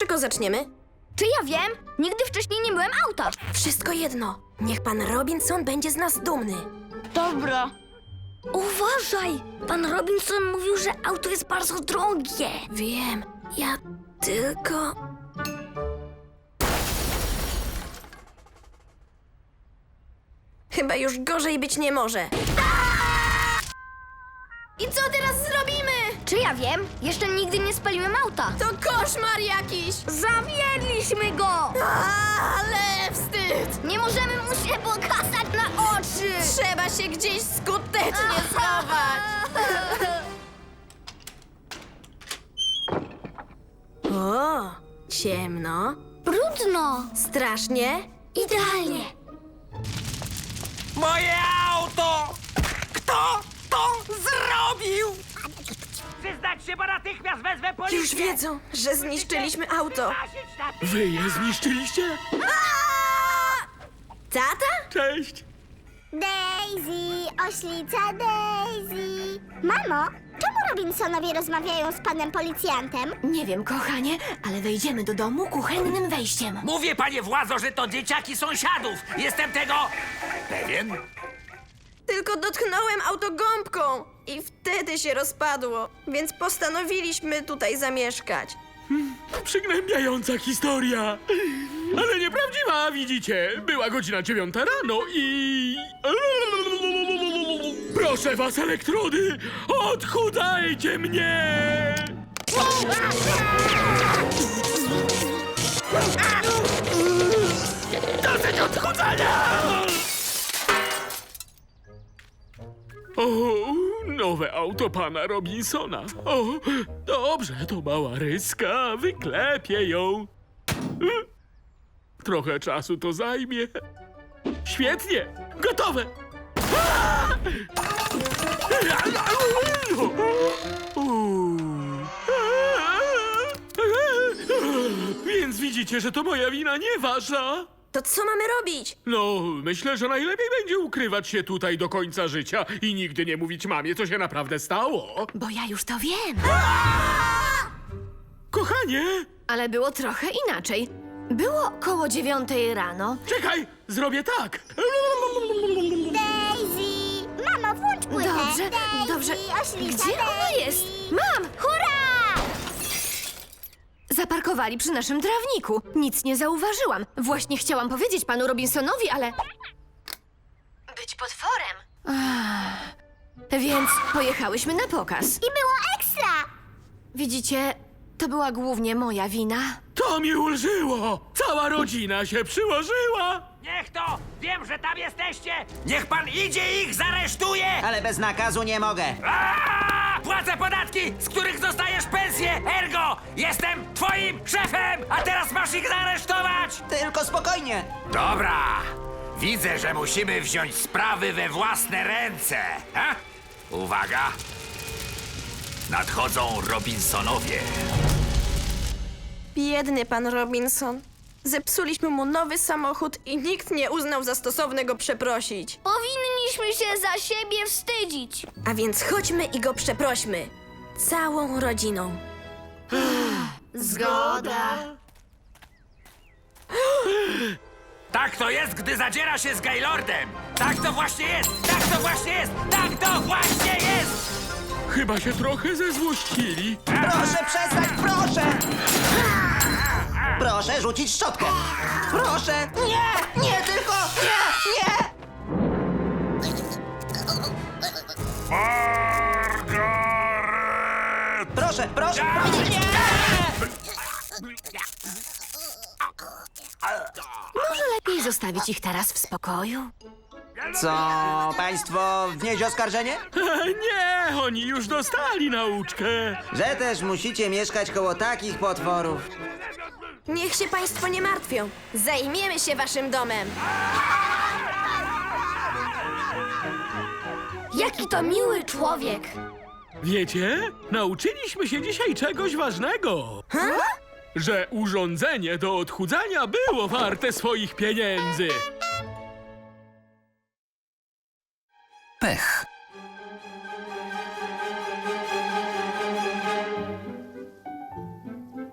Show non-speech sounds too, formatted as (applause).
czego zaczniemy? Czy ja wiem? Nigdy wcześniej nie myłem auta. Wszystko jedno. Niech pan Robinson będzie z nas dumny. Dobra. Uważaj! Pan Robinson mówił, że auto jest bardzo drogie. Wiem, ja tylko. Chyba już gorzej być nie może. I co teraz zrobimy? Czy ja wiem? Jeszcze nigdy nie spaliłem auta. To koszmar jakiś! Zawiedliśmy go! Ale wstyd! Nie możemy mu się pokazać na oczy! Trzeba się gdzieś skutecznie (laughs) schować! O, ciemno. Brudno! Strasznie. Idealnie! Moje auto! Kto to zrobił? Bo natychmiast wezwę policję! Już wiedzą, że zniszczyliśmy auto. Na Wy je zniszczyliście? Tata? Cześć! Daisy, oślica Daisy. Mamo, czemu Robinsonowie rozmawiają z panem policjantem? Nie wiem, kochanie, ale wejdziemy do domu kuchennym wejściem. Mówię, panie władzo, że to dzieciaki sąsiadów! Jestem tego... pewien? Tylko dotknąłem auto gąbką i wtedy się rozpadło, więc postanowiliśmy tutaj zamieszkać. Przygnębiająca historia! Ale nieprawdziwa, widzicie? Była godzina dziewiąta rano i... Proszę was, elektrody! Odchudzajcie mnie! Dosyć odchudzania! O, nowe auto pana Robinsona. O, dobrze, to mała ryska, wyklepię ją. Trochę czasu to zajmie. Świetnie, gotowe. Więc widzicie, że to moja wina, nie wasza. To co mamy robić? No, myślę, że najlepiej będzie ukrywać się tutaj do końca życia i nigdy nie mówić mamie, co się naprawdę stało. Bo ja już to wiem. Kochanie, Ale było trochę inaczej. Było koło dziewiątej rano. czekaj, zrobię tak. Daisy! Mamo, włącz płytę. Dobrze, Daisy, dobrze. oślica Gdzie ona Daisy. jest? Mam! Hurra! Zaparkowali przy naszym trawniku. Nic nie zauważyłam. Właśnie chciałam powiedzieć panu Robinsonowi, ale... Być potworem. Ach, więc pojechałyśmy na pokaz. I było ekstra! Widzicie, to była głównie moja wina. To mi ulżyło. Cała rodzina się przyłożyła. Niech to! Wiem, że tam jesteście! Niech pan idzie i ich zaresztuje! Ale bez nakazu nie mogę. Aaa! Płacę podatki, z których dostajesz pensję! Ergo! Jestem twoim szefem! A teraz masz ich zaaresztować! Tylko spokojnie. Dobra! Widzę, że musimy wziąć sprawy we własne ręce. Ha? Uwaga! Nadchodzą Robinsonowie. Biedny pan Robinson. Zepsuliśmy mu nowy samochód i nikt nie uznał za stosowne go przeprosić. Powinniśmy się za siebie wstydzić. A więc chodźmy i go przeprośmy. Całą rodziną. Zgoda. Tak to jest, gdy zadziera się z Gaylordem! Tak to właśnie jest! Tak to właśnie jest! Tak to właśnie jest! Chyba się trochę zezłościli. Proszę przestać, proszę! Proszę rzucić szczotkę. Proszę! Nie! Nie, tylko! Nie! Nie! Margaret! Proszę, proszę! Nie! Może lepiej zostawić ich teraz w spokoju? Co, państwo wnieść oskarżenie? (laughs) Nie, oni już dostali nauczkę. Że też musicie mieszkać koło takich potworów. Niech się państwo nie martwią. Zajmiemy się waszym domem. Jaki to miły człowiek. Wiecie, nauczyliśmy się dzisiaj czegoś ważnego. Że urządzenie do odchudzania było warte swoich pieniędzy. Pech.